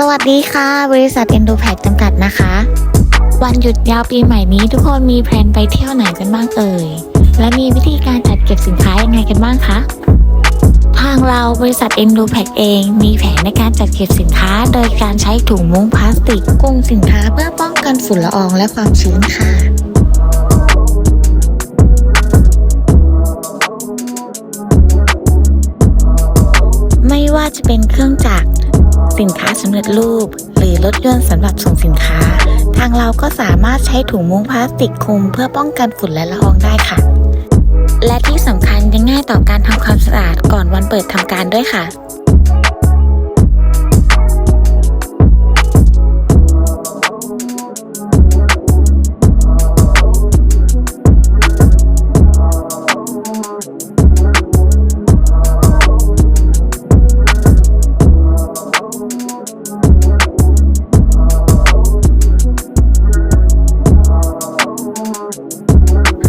สวัสดีค่ะ บริษัท Endopack จำกัดนะคะ วันหยุดยาวปีใหม่นี้ทุกคนมีแพลนไปเที่ยวไหนกันบ้างเอ่ย และมีวิธีการจัดเก็บสินค้ายังไงกันบ้างคะ ทางเราบริษัท Endopack เองมีแผนในการจัดเก็บสินค้า โดยการใช้ถุงมุ้งพลาสติกกลุ่มสินค้าเพื่อป้องกันฝุ่นละอองและความชื้นค่ะไม่ว่าจะเป็นเครื่องจักร สินค้าสำเร็จรูป หรือรถยนต์สำหรับส่งสินค้า ทางเราก็สามารถใช้ถุงมุ้งพลาสติกคลุม เพื่อป้องกันฝุ่นและละอองได้ค่ะ และที่สำคัญยังง่ายต่อการทำความสะอาดก่อนวันเปิดทำการด้วยค่ะ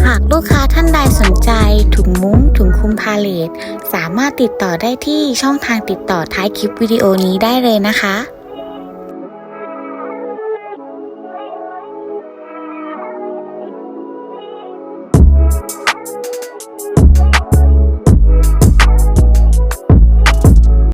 หากลูกค้าท่านใดสนใจถุงมุ้งถุงคลุมพาเลตสามารถติดต่อได้ที่ช่องทางติดต่อท้ายคลิปวิดีโอนี้ได้เลยนะคะ